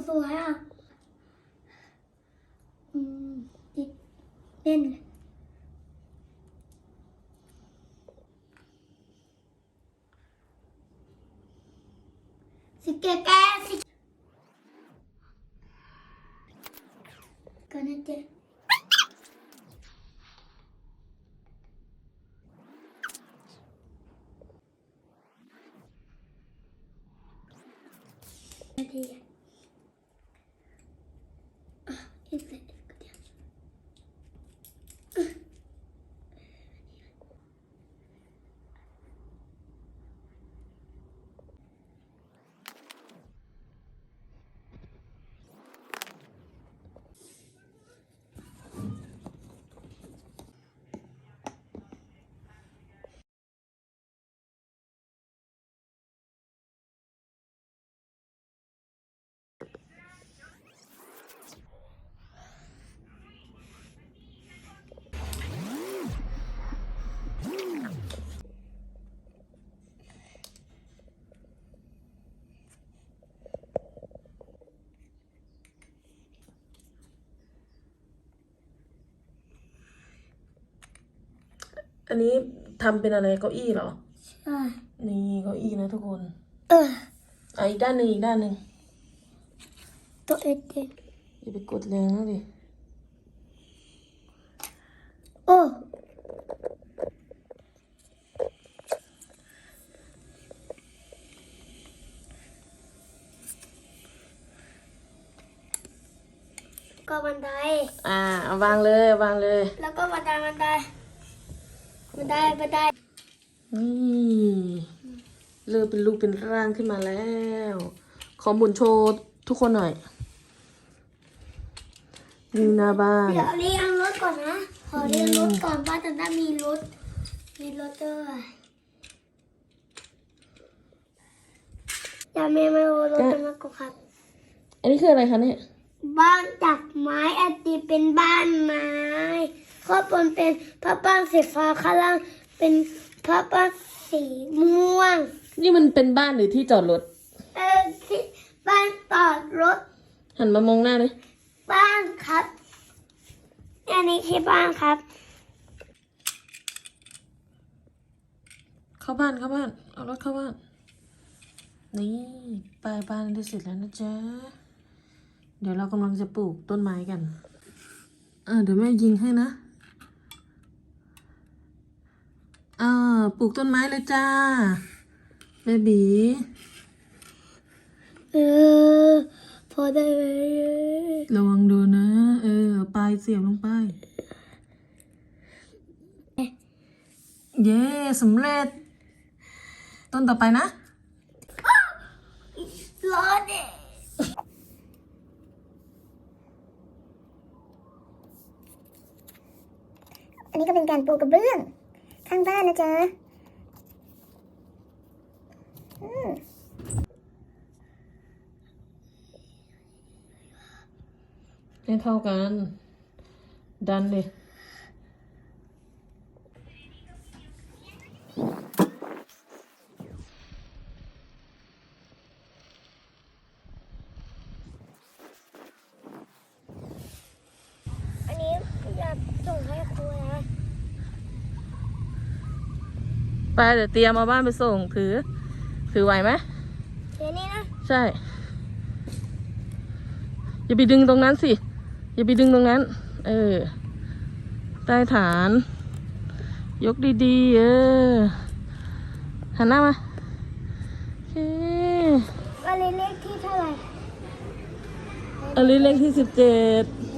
소소야. 음, 이, 맨 쉽게 까시 그는데 어디야 อันนี้ทำเป็นอะไรเก้าอี้เหรอ ใช่นี่เก้าอี้นะทุกคนเอออะอีกด้านหนึ่งอีกด้านหนึ่งตัวเอ็ดเด็กอย่าไปกดแรงนะดิ โอ้ก็บันไดอ่าเอาวางเลยเอาวางเลย แล้วก็บันไดบันได บันไดบันไดนี่เริ่มเป็นรูปเป็นร่างขึ้นมาแล้ว ขอหมุนโชว์ทุกคนหน่อยนี่หน้าบ้าน เดี๋ยวเรียงรถก่อนนะ ขอเรียงรถก่อนว่าจะได้มีรถ มีรถด้วยอย่าไม่ไม่รู้รถจะมากกว่าครับ อันนี้คืออะไรคะเนี่ย บ้านจากไม้อดีเป็นบ้านไม้ ข้างบนเป็นผ้าบ้านสีฟ้าข้างล่างเป็นผ้าบ้านสีม่วง นี่มันเป็นบ้านหรือที่จอดรถ เออที่บ้านจอดรถ หันมามองหน้าเลยบ้านครับ อันนี้คือบ้านครับ เข้าบ้านเข้าบ้าน เอารถเข้าบ้าน นี่ปลายบ้านได้เสร็จแล้วนะจ๊ะ เดี๋ยวเรากำลังจะปลูกต้นไม้กันเออเดี๋ยวแม่ยิงให้นะ อ่าปลูกต้นไม้เลยจ้าเบบีเออพอได้ไหมระวังโดนนะ เออเอาปลายเสียบลงไป เย้สำเร็จ ต้นต่อไปนะรถเด็อันนี้ก็เป็นการปูกระเบื้อง ข้างบ้านนะจ๊ะอืมให้เท่ากัน ดันเลย อันนี้อยากส่งให้ครูนะ ไปเดี๋ยวเตรียมเอาบ้านไปส่งถือ ถือไหวไหมเดี๋ยวนี้นะ ใช่ อย่าไปดึงตรงนั้นสิ อย่าไปดึงตรงนั้น เออ ใต้ฐาน ยกดีๆ เออ หันหน้ามาโอเคอันนี้เลขที่เท่าไหร่อันนี้เลขที่สิบเจ็ดเ